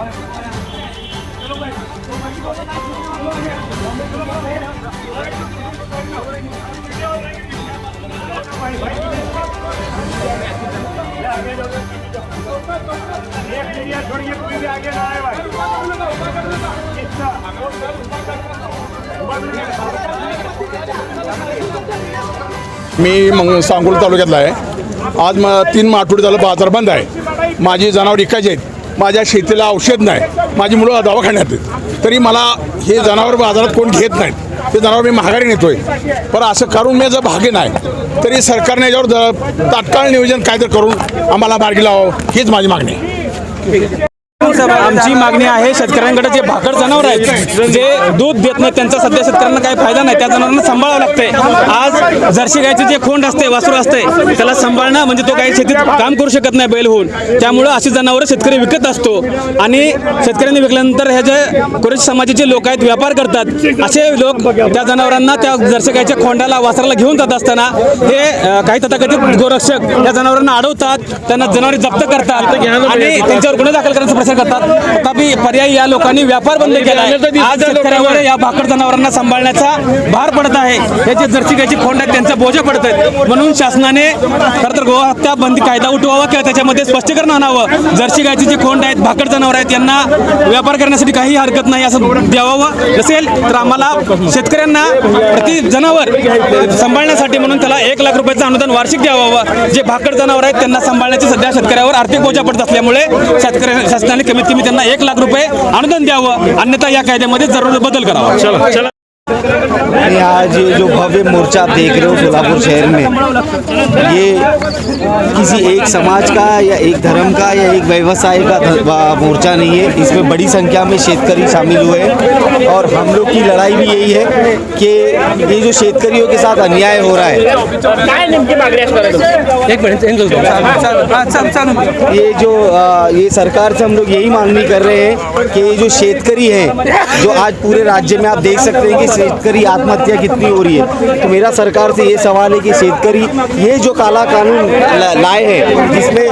मी मग सांगोळ तालुक्यातला आहे आज म तीन आठवडे झालं बाजार बंद आहे माझी जनावर इकायची आहेत माझ्या शेतीला औषध नाही माझी मुलं दवाखान्यात आहेत तरी मला हे जनावर बाजारात कोण घेत नाहीत ते जनावर मी महागारी नेतोय पण असं करून मी जर भागे नाही तरी सरकारने याच्यावर तात्काळ नियोजन काय करून आम्हाला मार्गी लावावं हीच माझी मागणी आमची मागणी आहे शेतकऱ्यांकडे जे भाकर जनावर आहेत जे दूध देत नाही त्यांचा सध्या शेतकऱ्यांना काही फायदा नाही त्या जनावरांना सांभाळावं लागते आज जर्सी गायचे जे खोंड असते वासरू असते त्याला सांभाळणं म्हणजे तो काही शेतीत काम करू शकत नाही बैल होऊन त्यामुळं अशी जनावरं शेतकरी विकत असतो आणि शेतकऱ्यांनी विकल्यानंतर हे जे कुरेश समाजाचे लोक आहेत व्यापार करतात असे लोक त्या जनावरांना त्या जर्सी गायच्या खोंडाला वासराला घेऊन जात असताना हे काही तथाकथित गोरक्षक त्या जनावरांना अडवतात त्यांना जनावरे जप्त करतात आणि त्यांच्यावर गुन्हे दाखल करण्याचा प्रसार करतात तथापि पर्यायी या लोकांनी व्यापार बंद केला आज शेतकऱ्यावर या भाकर जनावरांना सांभाळण्याचा भार पडत आहे याची जर्सी गायची खोंड आहेत त्यांचा बोजा पडत आहेत म्हणून शासनाने खरं तर गोहत्या बंदी कायदा उठवावा किंवा त्याच्यामध्ये स्पष्टीकरण आणावं जर्सी गायची जे खोंड आहेत भाकर जनावर आहेत यांना व्यापार करण्यासाठी काही हरकत नाही असं द्यावं असेल तर आम्हाला शेतकऱ्यांना प्रति जनावर सांभाळण्यासाठी म्हणून त्याला एक लाख रुपयाचं अनुदान वार्षिक द्यावावं जे भाकर जनावर आहेत त्यांना सांभाळण्याची सध्या शेतकऱ्यावर आर्थिक बोजा पडत असल्यामुळे शेतकऱ्या शासनाने कमीत कमी त्यांना एक लाख रुपये अनुदान द्यावं अन्यथा या कायद्यामध्ये जरूर बदल करावा आज ये जो भव्य मोर्चा आप देख रहे हो सोलापुर शहर में ये किसी एक समाज का या एक धर्म का या एक व्यवसाय का मोर्चा नहीं है इसमें बड़ी संख्या में शेतकारी शामिल हुए हैं और हम लोग की लड़ाई भी यही है कि ये जो शेतकारियों के साथ अन्याय हो रहा है ये जो ये सरकार से हम लोग यही मांगनी कर रहे हैं कि ये जो शेतकारी हैं जो आज पूरे राज्य में आप देख सकते हैं कि शेतकारी आत्महत्या कितनी हो रही है तो मेरा सरकार से ये सवाल है कि शेतकारी ये जो काला कानून लाए हैं जिसमें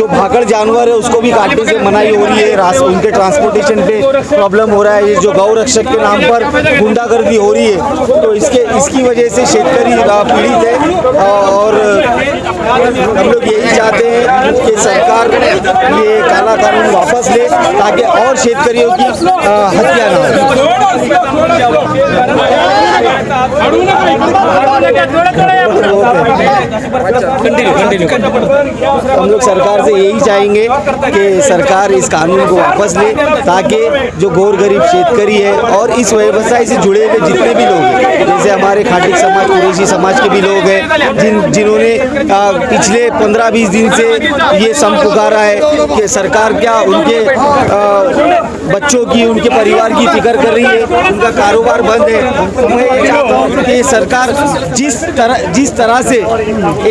जो भागड़ जानवर है उसको भी काटने से मनाही हो रही है उनके ट्रांसपोर्टेशन पे प्रॉब्लम हो रहा है ये जो गौ रक्षक के नाम पर गुंडागर्दी हो रही है तो इसके इसकी वजह से शेतकारी पीड़ित है और हम लोग यही चाहते हैं कि सरकार ये काला कानून वापस ले ताकि और शेतकारियों की हत्या ना हो हम लोग सरकार से यही चाहेंगे कि सरकार इस कानून को वापस ले ताकि जो गोर गरीब शेतकारी है और इस व्यवसाय से जुड़े हुए जितने भी लोग हैं जैसे हमारे खाटिक समाज कुरेशी समाज के भी लोग हैं जिन जिन्होंने पिछले पंद्रह बीस दिन से ये सम पुकारा है कि सरकार क्या उनके बच्चों की उनके परिवार की फिक्र कर रही है उनका कारोबार बंद है मैं तो ये चाहता हूँ कि सरकार जिस तरह जिस तरह से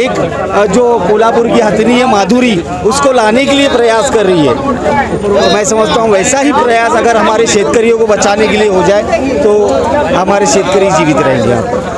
एक जो कोल्हापुर की हथनी है माधुरी उसको लाने के लिए प्रयास कर रही है तो मैं समझता हूँ वैसा ही प्रयास अगर हमारे शेतकरियों को बचाने के लिए हो जाए तो हमारे शेतकरी जीवित रहेंगे आप